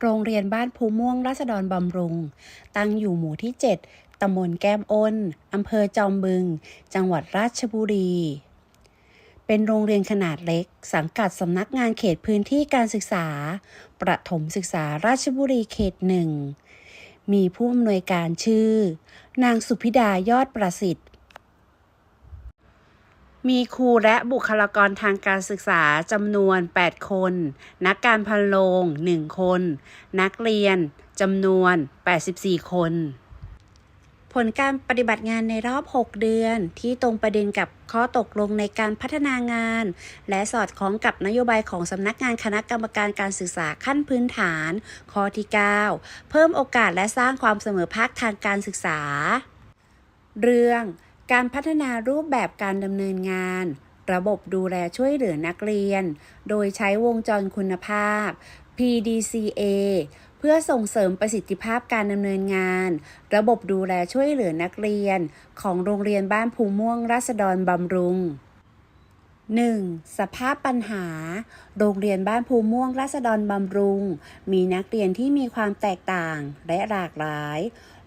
โรงเรียนบ้านภูม่วงราษฎรบำรุง ตั้งอยู่หมู่ที่ 7ตำบลแก้มอ้นอำเภอจอมบึง จังหวัดราชบุรี เป็นโรงเรียนขนาดเล็ก สังกัดสำนักงานเขตพื้นที่การศึกษา ประถมศึกษาราชบุรีเขตหนึ่งมีผู้อำนวยการชื่อ นางสุพิดายอดประสิทธิ์ มีครูและบุคลากรทางการศึกษาจำนวน 8 คน นักการพันโรง1 คน นักเรียนจำนวน 84 คน ผลการปฏิบัติงานในรอบ 6 เดือนที่ตรงประเด็นกับข้อตกลงในการพัฒนางาน และสอดคล้องกับนโยบายของสำนักงานคณะกรรมการการศึกษาขั้นพื้นฐานข้อที่ 9 เพิ่มโอกาสและสร้างความเสมอภาคทางการศึกษา เรื่อง การพัฒนารูปแบบการดำเนินงาน ระบบดูแลช่วยเหลือนักเรียน โดยใช้วงจรคุณภาพ PDCA เพื่อส่งเสริมประสิทธิภาพการดำเนินงาน ระบบดูแลช่วยเหลือนักเรียน ของโรงเรียนบ้านภูม่วงราษฎรบำรุง 1. สภาพปัญหา โรงเรียนบ้านภูม่วงราษฎรบำรุง มีนักเรียนที่มีความแตกต่างและหลากหลาย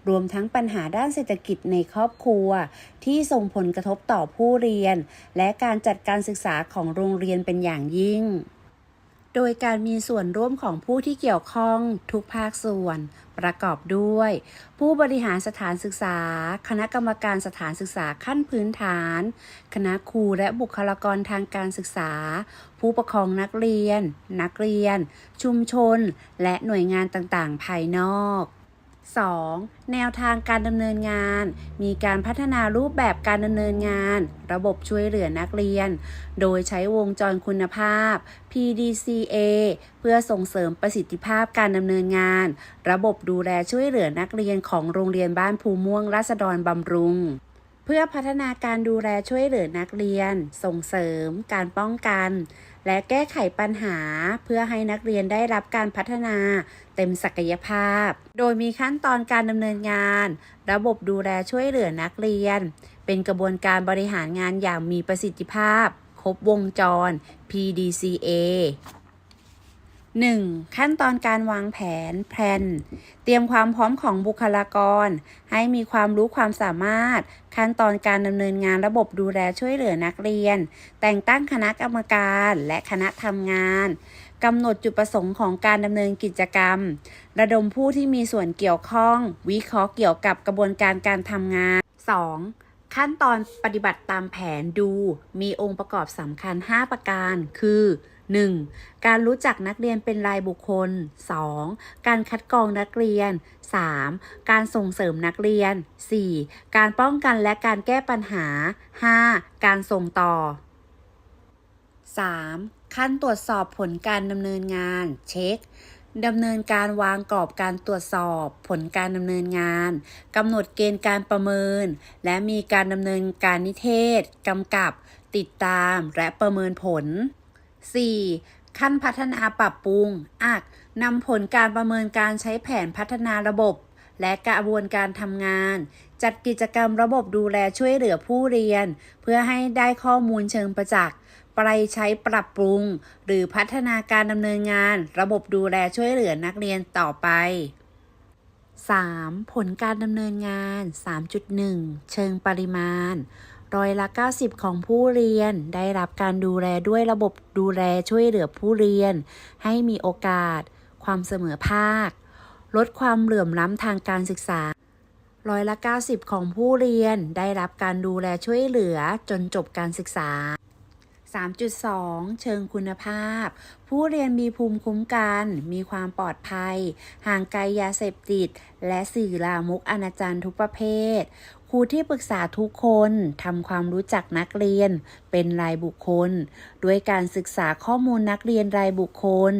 รวมทั้งปัญหาด้านเศรษฐกิจในครอบครัว ที่ส่งผลกระทบต่อผู้เรียน และการจัดการศึกษาของโรงเรียนเป็นอย่างยิ่ง โดยการมีส่วนร่วมของผู้ที่เกี่ยวข้องทุกภาคส่วน ประกอบด้วย ผู้บริหารสถานศึกษา คณะกรรมการสถานศึกษาขั้นพื้นฐาน คณะครูและบุคลากรทางการศึกษา ผู้ปกครองนักเรียน นักเรียน ชุมชน และหน่วยงานต่างๆ ภายนอก 2. แนวทางการดำเนินงาน มีการพัฒนารูปแบบการดำเนินงาน ระบบช่วยเหลือนักเรียน โดยใช้วงจรคุณภาพ PDCA เพื่อส่งเสริมประสิทธิภาพการดำเนินงาน ระบบดูแลช่วยเหลือนักเรียนของโรงเรียนบ้านภูม่วงราษฎรบำรุง เพื่อพัฒนาการดูแลช่วยเหลือนักเรียน ส่งเสริม การป้องกัน และแก้ไขปัญหา เพื่อให้นักเรียนได้รับการพัฒนาเต็มศักยภาพ โดยมีขั้นตอนการดำเนินงาน ระบบดูแลช่วยเหลือนักเรียน เป็นกระบวนการบริหารงานอย่างมีประสิทธิภาพ ครบวงจร PDCA 1. ขั้นตอนการวางแผนแผนเตรียมความพร้อมของบุคลากร ให้มีความรู้ความสามารถ ขั้นตอนการดำเนินงานระบบดูแลช่วยเหลือนักเรียน แต่งตั้งคณะกรรมการและคณะทำงานกำหนดจุดประสงค์ของการดำเนินกิจกรรม ระดมผู้ที่มีส่วนเกี่ยวข้อง วิเคราะห์เกี่ยวกับกระบวนการการทำงาน 2. ขั้นตอนปฏิบัติตามแผนดู มีองค์ประกอบสำคัญ 5 ประการ คือ 1. การรู้จักนักเรียนเป็นรายบุคคล 2. การคัดกรองนักเรียน 3. การส่งเสริมนักเรียน 4. การป้องกันและการแก้ปัญหา 5. การส่งต่อ 3. ขั้นตรวจสอบผลการดำเนินงาน เช็คดำเนินการวางกรอบการตรวจสอบผลการดำเนินงานกำหนดเกณฑ์การประเมิน และมีการดำเนินการนิเทศกำกับ ติดตามและประเมินผล 4. ขั้นพัฒนาปรับปรุงอักนำผลการประเมินการใช้แผนพัฒนาระบบ และกระบวนการทำงาน จัดกิจกรรมระบบดูแลช่วยเหลือผู้เรียน เพื่อให้ได้ข้อมูลเชิงประจักษ์ไปใช้ปรับปรุง หรือพัฒนาการดำเนินงาน ระบบดูแลช่วยเหลือนักเรียนต่อไป 3. ผลการดำเนินงาน 3.1 เชิงปริมาณ ร้อยละ 90 ของผู้เรียน ได้รับการดูแลด้วยระบบดูแลช่วยเหลือผู้เรียน ให้มีโอกาส ความเสมอภาค ลดความเหลื่อมล้ำทางการศึกษาร้อยละ 90 ของผู้เรียน ได้รับการดูแลช่วยเหลือจนจบการศึกษา 3.2 เชิงคุณภาพ ผู้เรียนมีภูมิคุ้มกัน มีความปลอดภัย ห่างไกลยาเสพติด และสื่อลามกอนาจารทุกประเภท ครูที่ปรึกษาทุกคนทำความรู้จักนักเรียน เป็นรายบุคคล ด้วยการศึกษาข้อมูลนักเรียนรายบุคคล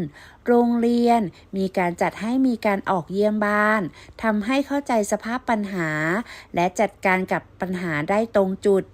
โรงเรียนมีการจัดให้มีการออกเยี่ยมบ้านทำให้เข้าใจสภาพปัญหา และจัดการกับปัญหาได้ตรงจุด